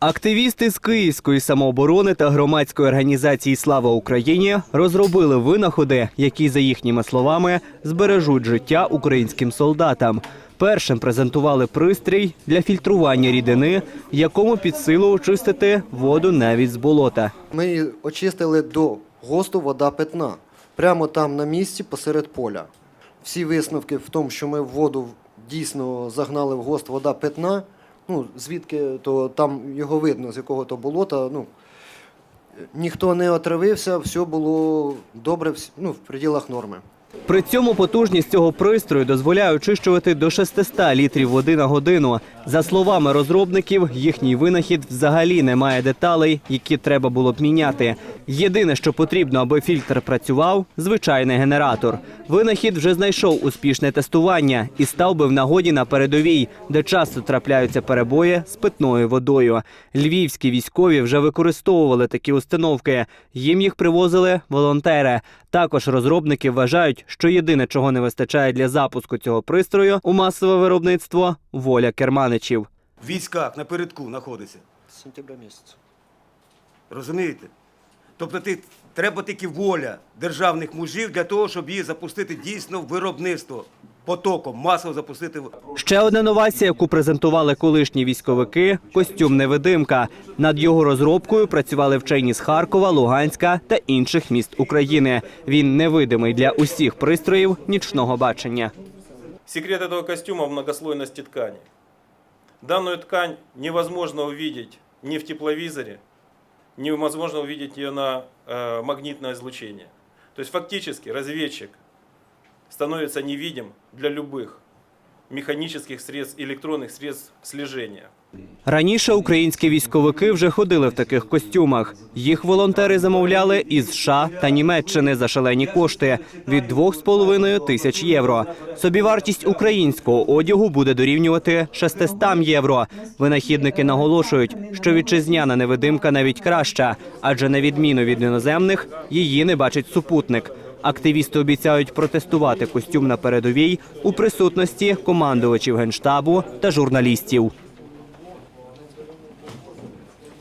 Активісти з Київської самооборони та громадської організації Слава Україні розробили винаходи, які, за їхніми словами, збережуть життя українським солдатам. Першим презентували пристрій для фільтрування рідини, якому під силу очистити воду навіть з болота. Ми її очистили до ГОСТу вода питна, прямо там на місці посеред поля. Всі висновки в тому, що ми воду дійсно загнали в ГОСТ вода питна, ну звідки то там його видно, з якого то болота. Ну, ніхто не отравився, все було добре, ну, в пределах норми. При цьому потужність цього пристрою дозволяє очищувати до 600 літрів води на годину. За словами розробників, їхній винахід взагалі не має деталей, які треба було б міняти. Єдине, що потрібно, аби фільтр працював звичайний генератор. Винахід вже знайшов успішне тестування і став би в нагоді на передовій, де часто трапляються перебої з питною водою. Львівські військові вже використовували такі установки. Їм їх привозили волонтери. Також розробники вважають, що єдине, чого не вистачає для запуску цього пристрою у масове виробництво воля керманичів. в військах напередку знаходиться. З сентября місяця. Розумієте? Тобто ти, треба тільки воля державних мужів для того, щоб її запустити дійсно в виробництво потоком, масово запустити. в- Ще одна новація, яку презентували колишні військовики костюм невидимка. Над його розробкою працювали вчені з Харкова, Луганська та інших міст України. Він невидимий для усіх пристроїв нічного бачення. Секрет этого костюма в многослойности ткани. Данную ткань невозможно увидеть ни в тепловизоре, невозможно увидеть ее на э, магнитное излучение. То есть фактически разведчик становится невидим для любых механических средств, электронных средств слежения. Раніше українські військовики вже ходили в таких костюмах. Їх волонтери замовляли із США та Німеччини за шалені кошти від 2,5 тисяч євро. Собівартість українського одягу буде дорівнювати 600 євро. Винахідники наголошують, що вітчизняна невидимка навіть краща, адже на відміну від іноземних її не бачить супутник. Активісти обіцяють протестувати костюм на передовій у присутності командувачів генштабу та журналістів.